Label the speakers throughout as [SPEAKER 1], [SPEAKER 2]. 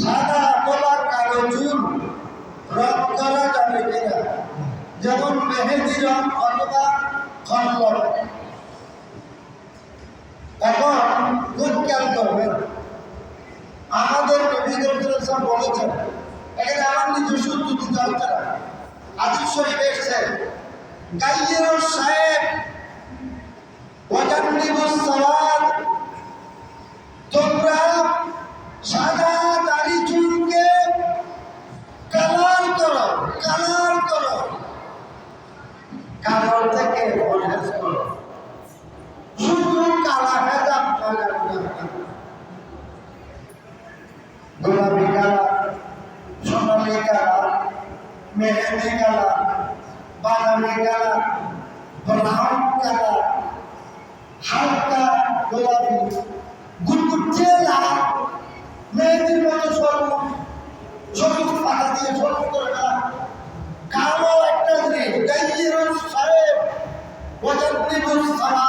[SPEAKER 1] সাদা অথবা কালো চুল, রং করা যাবে কিনা যেমন মেহেদি রং অথবা খন্দর এখন খুব খেয়াল করবেন আমাদের সব বলেছেন, এখানে আমার নিজস্ব হচ্ছে না আজিজ শরীফ এসছে গাইয়ের সাহেব কালার করো। কালার থেকে পরহেজ করো। শুধু কালা লাগানো গোলাপি কালার, সোনালি কালার, মেহেন্দি কালার, বাদামি কালার, ব্রাউন কালার, হালকা গোলাপি, গুটগুটে লাল মেয়েদের মতো দিয়ে সবুজ করে না কালো একটা জিনিস গাইয়ের সাহেব ওয়াজান্নিবুল সামা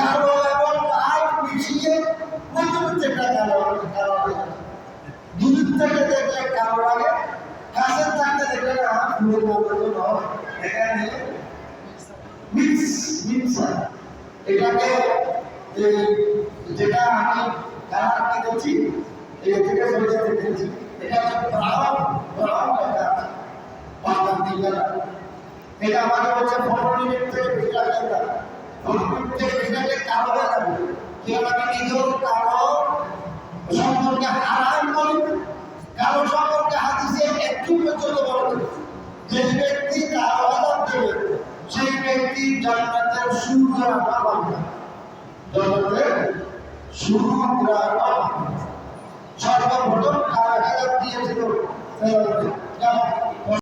[SPEAKER 1] কালো এবং লাল মিশিয়ে মধ্যবর্তী একটা কালো কালো। দূর থেকে দেখলে কালো লাগে কাছে থাকতে দেখলে না পুরো কালো নয়, এখানে মিক্স মিক্স এটাকে যেটা আমি কালার কিনেছি এই থেকে সরিয়ে রেখেছি এটা হচ্ছে ব্রাউন ব্রাউন বাদামি কালার এটা বলছে পনেরো মিনিট থেকে বেশি লাগবে যাবে কেউ আমি নিজেও করি যে সেই ব্যক্তি জান্নাতের সূর্য রাখা পাবে। জগতের সূর্য সর্বপ্রথম দিয়েছিল?